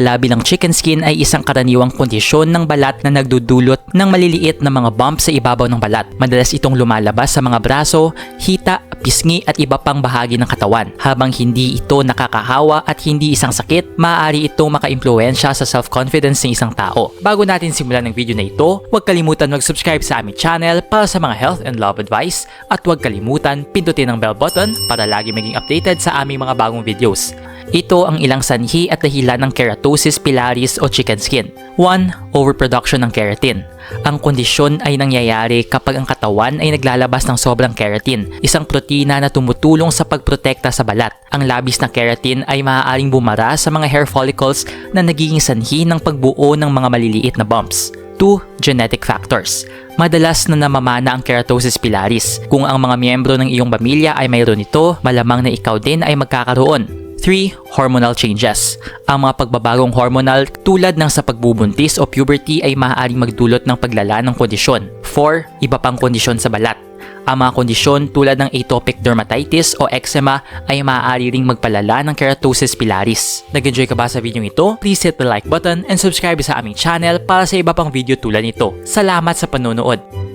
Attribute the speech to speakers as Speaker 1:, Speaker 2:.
Speaker 1: Labi ng chicken skin ay isang karaniwang kondisyon ng balat na nagdudulot ng maliliit na mga bumps sa ibabaw ng balat. Madalas itong lumalabas sa mga braso, hita, pisngi at iba pang bahagi ng katawan. Habang hindi ito nakakahawa at hindi isang sakit, maaari itong makaimpluwensya sa self-confidence ng isang tao. Bago natin simulan ng video na ito, huwag kalimutan mag-subscribe sa aming channel para sa mga health and love advice at huwag kalimutan pindutin ang bell button para lagi maging updated sa aming mga bagong videos. Ito ang ilang sanhi at dahilan ng keratosis pilaris o chicken skin. 1. Overproduction ng keratin. Ang kondisyon ay nangyayari kapag ang katawan ay naglalabas ng sobrang keratin, isang protina na tumutulong sa pagprotekta sa balat. Ang labis na keratin ay maaaring bumara sa mga hair follicles na nagiging sanhi ng pagbuo ng mga maliliit na bumps. 2. Genetic factors. Madalas na namamana ang keratosis pilaris. Kung ang mga miyembro ng iyong pamilya ay mayroon ito, malamang na ikaw din ay magkakaroon. 3. Hormonal changes. Ang mga pagbabagong hormonal tulad ng sa pagbubuntis o puberty ay maaaring magdulot ng paglala ng kondisyon. 4. Iba pang kondisyon sa balat. Ang mga kondisyon tulad ng atopic dermatitis o eczema ay maaari ring magpalala ng keratosis pilaris. Nag-enjoy ka ba sa video ito? Please hit the like button and subscribe sa aming channel para sa iba pang video tulad nito. Salamat sa panonood!